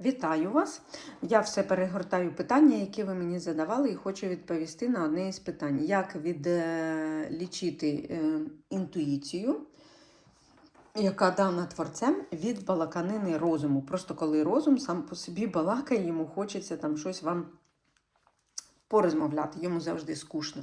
Вітаю вас! Я все перегортаю питання, які ви мені задавали, і хочу відповісти на одне із питань: як відлічити інтуїцію, яка дана творцем від балаканини розуму. Просто коли розум сам по собі балакає, йому хочеться там щось вам порозмовляти, йому завжди скучно.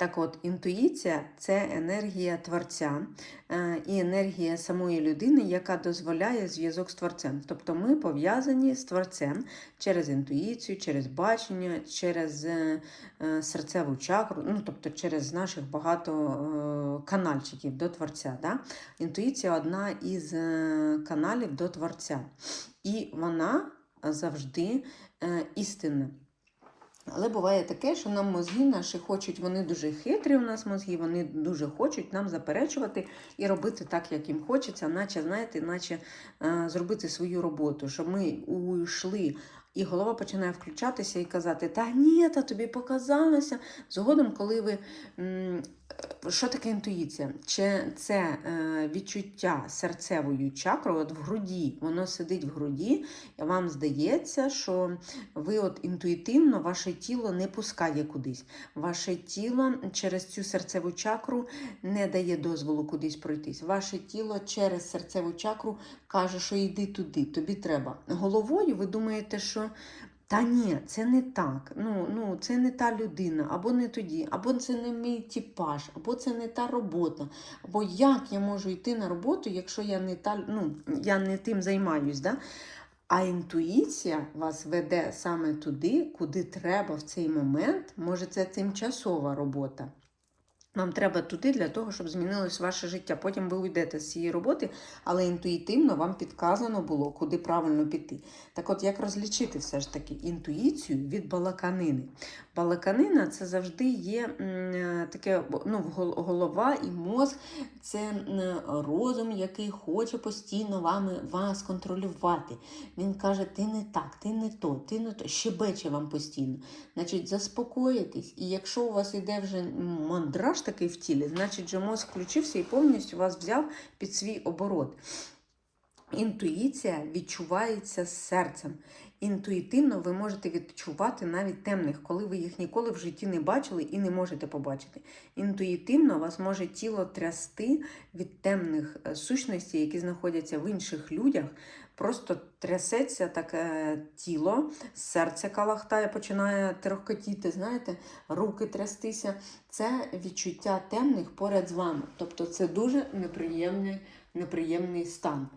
Так от, інтуїція це енергія творця е, і енергія самої людини, яка дозволяє зв'язок з творцем. Тобто ми пов'язані з творцем через інтуїцію, через бачення, через е, е, серцеву чакру, ну тобто через наших багато канальчиків до творця. Да? Інтуїція одна із каналів до творця. І вона завжди істинна. Але буває таке, що нам мозги наші хочуть, вони дуже хитрі у нас мозги, вони дуже хочуть нам заперечувати і робити так, як їм хочеться, наче, знаєте, наче е, зробити свою роботу, щоб ми уйшли. І голова починає включатися і казати: Та ні, та тобі показалося. Згодом, коли ви. Що таке інтуїція? Чи це е, відчуття серцевою чакрою от в груді, воно сидить в груді, і вам здається, що ви от інтуїтивно ваше тіло не пускає кудись. Ваше тіло через цю серцеву чакру не дає дозволу кудись пройтись. Ваше тіло через серцеву чакру каже, що йди туди, тобі треба. Головою ви думаєте, що та ні, це не так. Ну, ну, це не та людина, або не тоді, або це не мій типаж, або це не та робота. Або як я можу йти на роботу, якщо я не та, ну, я не тим займаюсь. Да? А інтуїція вас веде саме туди, куди треба в цей момент. Може, це тимчасова робота. Вам треба туди для того, щоб змінилось ваше життя. Потім ви уйдете з цієї роботи, але інтуїтивно вам підказано було, куди правильно піти. Так от, як розлічити все ж таки інтуїцію від балаканини? Балаканина це завжди є таке ну, голова і мозг, це розум, який хоче постійно вами, вас контролювати. Він каже, ти не так, ти не то, ти не то, щебече вам постійно. Значить, заспокоїтесь, і якщо у вас іде вже мандраж такий в тілі, значить, вже мозк включився і повністю вас взяв під свій оборот. Інтуїція відчувається серцем. Інтуїтивно ви можете відчувати навіть темних, коли ви їх ніколи в житті не бачили і не можете побачити. Інтуїтивно вас може тіло трясти від темних е, сущностей, які знаходяться в інших людях. Просто трясеться таке тіло, серце калахтає, починає трохкотіти, знаєте, руки трястися. Це відчуття темних поряд з вами. Тобто це дуже неприємний неприємний стан.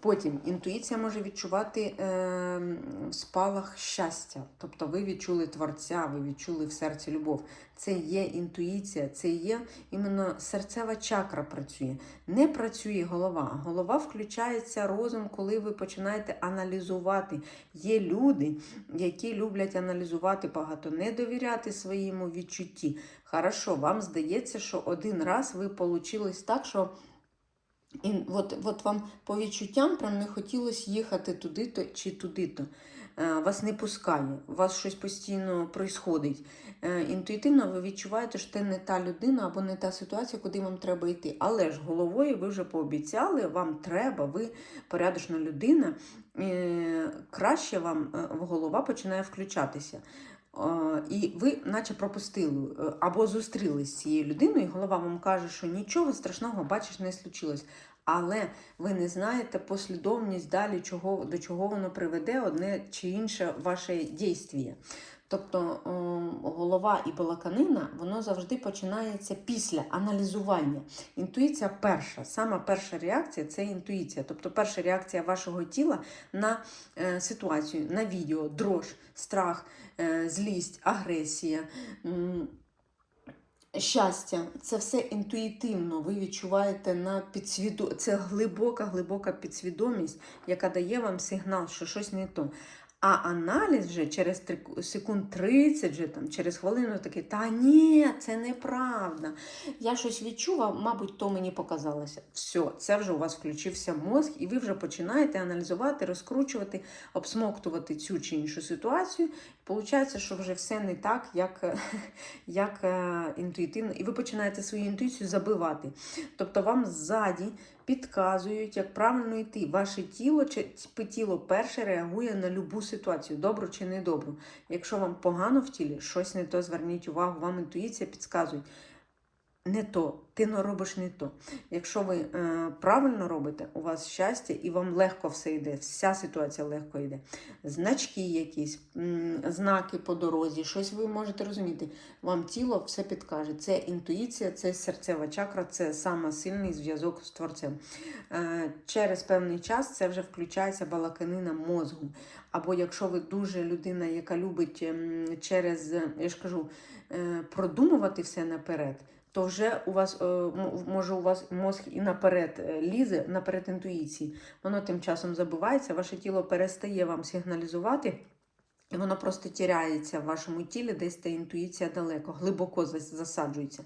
Потім інтуїція може відчувати е, спалах щастя. Тобто ви відчули творця, ви відчули в серці любов. Це є інтуїція, це є іменно серцева чакра працює. Не працює голова. Голова включається розум, коли ви починаєте аналізувати. Є люди, які люблять аналізувати багато, не довіряти своєму відчутті. Хорошо, вам здається, що один раз ви получилось так, що. І от, от вам по відчуттям прям не хотілося їхати туди-то чи туди-то. Е, Вас не пускає, у вас щось постійно происходить. Е, Інтуїтивно ви відчуваєте, що це не та людина або не та ситуація, куди вам треба йти. Але ж головою ви вже пообіцяли, вам треба, ви порядочна людина, краще вам е, голова починає включатися. Е, І ви, наче пропустили е, або зустрілись з цією людиною, і голова вам каже, що нічого страшного, бачиш, не случилось. Але ви не знаєте послідовність далі, чого, до чого воно приведе одне чи інше ваше дійство. Тобто голова і балаканина, воно завжди починається після аналізування. Інтуїція перша, сама перша реакція це інтуїція. Тобто перша реакція вашого тіла на е, ситуацію, на відео, дрож, страх, е, злість, агресія. Щастя, це все інтуїтивно. Ви відчуваєте на підсвіду... Це глибока, глибока підсвідомість, яка дає вам сигнал, що щось не то. А аналіз вже через секунд 30, вже, там, через хвилину такий, та ні, це неправда. Я щось відчула, мабуть, то мені показалося. Все, це вже у вас включився мозг, і ви вже починаєте аналізувати, розкручувати, обсмоктувати цю чи іншу ситуацію. Получається, що вже все не так, як, як е, інтуїтивно, і ви починаєте свою інтуїцію забивати. Тобто вам ззаді підказують, як правильно йти. Ваше тіло тіло перше реагує на любу ситуацію, добру чи недобру. Якщо вам погано в тілі, щось не то, зверніть увагу, вам інтуїція підказує. Не то, ти не робиш не то. Якщо ви е, правильно робите, у вас щастя і вам легко все йде, вся ситуація легко йде. Значки якісь, знаки по дорозі, щось ви можете розуміти. Вам тіло все підкаже. Це інтуїція, це серцева чакра, це саме сильний зв'язок з творцем. Е, через певний час це вже включається балаканина мозгу. Або якщо ви дуже людина, яка любить ем, через, я ж кажу, е, продумувати все наперед то вже у вас е, може у вас мозг і наперед е, лізе, наперед інтуїції. Воно тим часом забувається, ваше тіло перестає вам сигналізувати. І воно просто тіряється в вашому тілі, десь та інтуїція далеко, глибоко засаджується.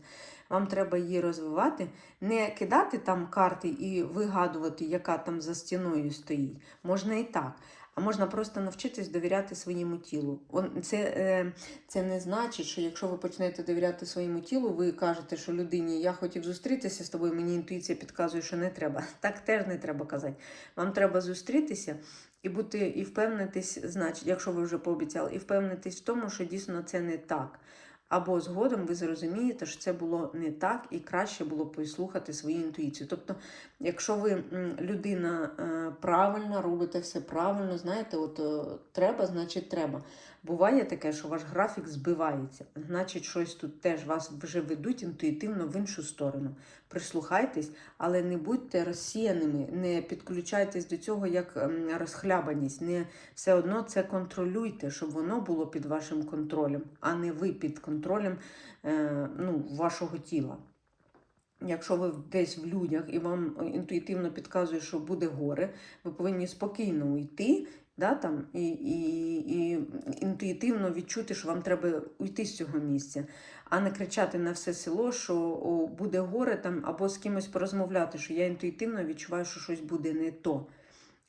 Вам треба її розвивати, не кидати там карти і вигадувати, яка там за стіною стоїть. Можна і так. А можна просто навчитись довіряти своєму тілу. Це, е, це не значить, що якщо ви почнете довіряти своєму тілу, ви кажете, що людині я хотів зустрітися з тобою, мені інтуїція підказує, що не треба. Так теж не треба казати. Вам треба зустрітися і бути, і впевнитись, значить, якщо ви вже пообіцяли, і впевнитись в тому, що дійсно це не так. Або згодом ви зрозумієте, що це було не так, і краще було послухати свою інтуїцію. Тобто, якщо ви людина е, правильно робите все правильно, знаєте, от е, треба, значить треба. Буває таке, що ваш графік збивається, значить, щось тут теж вас вже ведуть інтуїтивно в іншу сторону. Прислухайтесь, але не будьте розсіяними, не підключайтесь до цього як ем, розхлябаність. Не все одно це контролюйте, щоб воно було під вашим контролем, а не ви під контролем е, ну, вашого тіла. Якщо ви десь в людях і вам інтуїтивно підказує, що буде горе, ви повинні спокійно уйти, да, там, і, і, і інтуїтивно відчути, що вам треба уйти з цього місця, а не кричати на все село, що о, буде горе там, або з кимось порозмовляти, що я інтуїтивно відчуваю, що щось буде не то.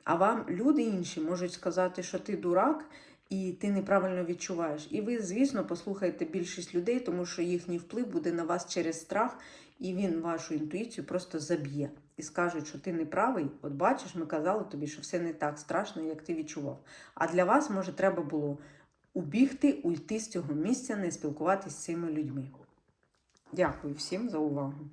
А вам люди інші можуть сказати, що ти дурак і ти неправильно відчуваєш. І ви, звісно, послухаєте більшість людей, тому що їхній вплив буде на вас через страх, і він вашу інтуїцію просто заб'є. І скажуть, що ти не правий. От бачиш, ми казали тобі, що все не так страшно, як ти відчував. А для вас, може, треба було убігти, уйти з цього місця, не спілкуватися з цими людьми. Дякую всім за увагу.